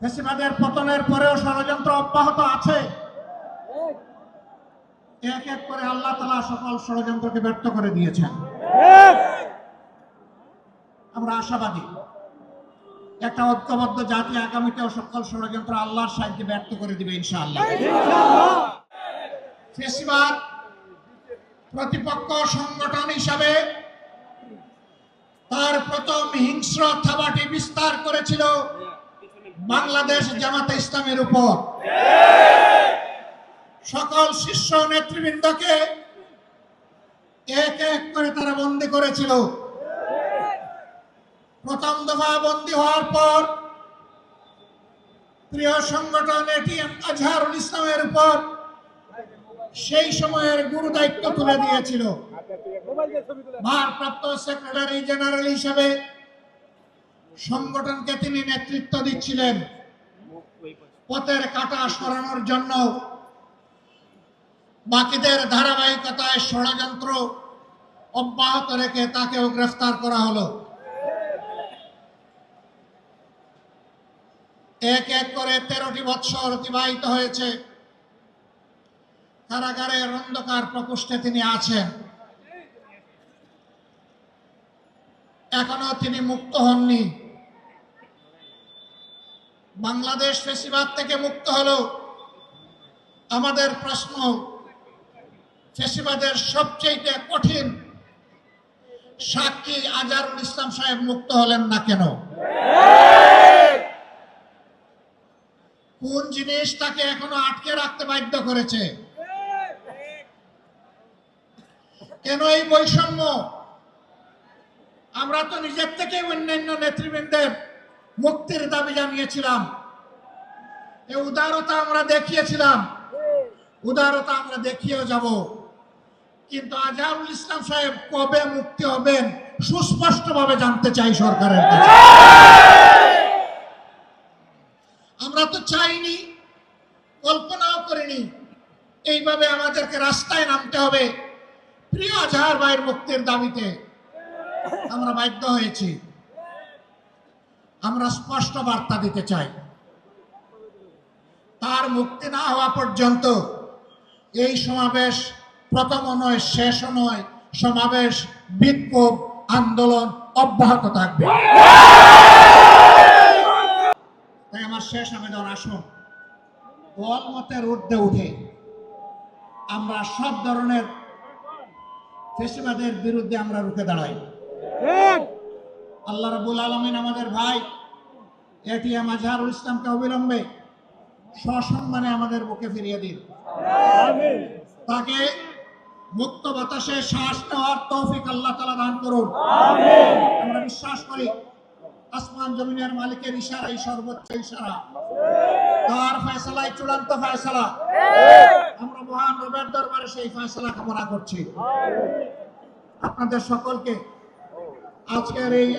ফেসিবাদের পতনের পরেও ষড়যন্ত্র অব্যাহত আছে। এক এক করে আল্লাহ তালা সকল ষড়যন্ত্রকে ব্যর্থ করে দিয়েছেন। আমরা আশাবাদী। একটা ঐক্যবদ্ধ জাতি আগামীতেও সকল ষড়যন্ত্র আল্লাহর সাহায্যে ব্যর্থ করে দিবে ইনশাআল্লাহ। ফেসিবাদ প্রতিপক্ষ সংগঠন হিসাবে তার প্রথম হিংস্র থাবাটি বিস্তার করেছিল। বাংলাদেশ জামাতে ইসলামের উপর। সকল শীর্ষ নেতৃবৃন্দকে এক এক করে তারা বন্দী করেছিল। প্রথম দফা বন্দী হওয়ার পর প্রিয় সংগঠন এটিএম আজহারুল ইসলামের উপর সেই সময়ের গুরু দায়িত্ব তুলে দিয়েছিল। ভারপ্রাপ্ত সেক্রেটারি জেনারেল হিসেবে সংগঠনকে তিনি নেতৃত্ব দিচ্ছিলেন। পথের কাটা সরানোর জন্য বাকিদের ধারাবাহিকতায় ষড়যন্ত্র অব্যাহত রেখে তাকেও গ্রেফতার করা হলো। এক এক করে তেরোটি বৎসর অতিবাহিত হয়েছে। কারাগারের অন্ধকার প্রকোষ্ঠে তিনি আছেন। এখনও তিনি মুক্ত হননি। বাংলাদেশ ফেসিবাদ থেকে মুক্ত হলো। আমাদের প্রশ্ন, ফেসিবাদের সবচেয়ে কঠিন সাক্ষী আজারুল ইসলাম সাহেব মুক্ত হলেন না কেন? কোন জিনিস তাকে এখনও আটকে রাখতে বাধ্য করেছে? কেন এই বৈষম্য? আমরা তো নিজের থেকে অন্যান্য নেতৃবৃন্দের মুক্তির দাবি জানিয়েছিলাম। এই উদারতা আমরা দেখিয়েছিলাম। উদারতা আমরা দেখিয়েও যাব। কিন্তু আজহারুল ইসলাম সাহেব কবে মুক্তি হবেন সুস্পষ্টভাবে জানতে চাই সরকারের আমরা তো চাইনি, কল্পনাও করিনি এইভাবে আমাদেরকে রাস্তায় নামতে হবে। প্রিয় আজহার ভাইয়ের মুক্তির দাবিতে আমরা বাধ্য হয়েছি। আমরা স্পষ্ট বার্তা দিতে চাই। তার মুক্তি না হওয়া পর্যন্ত এই সমাবেশ প্রথম নয় শেষ নয়, সমাবেশ, বিক্ষোভ, আন্দোলন অব্যাহত থাকবে। তাই আমার শেষ আবেদন, আসুন। দল মতের ঊর্ধ্বে উঠে আমরা সব ধরনের ফেসিবাদের বিরুদ্ধে আমরা রুখে দাঁড়াই। আল্লাহ রাবুল আলমিন আমাদের ভাই এটিএম আজহারুল ইসলামকে অবিলম্বে সসম্মানে আমাদের বুকে ফিরিয়ে দিন। তাকে মুক্ত বাতাসে শ্বাস নেওয়ার তৌফিক আল্লাহ তালা দান করুন। আমরা বিশ্বাস করি আসমান জমিনের মালিকের ইশারাই সর্বোচ্চ ইশারা। তার ফয়সালাই চূড়ান্ত ফয়সালা। আমরা মহান রবের দরবারে সেই ফয়সালা কামনা করছি। আপনাদের সকলকে আজকের এই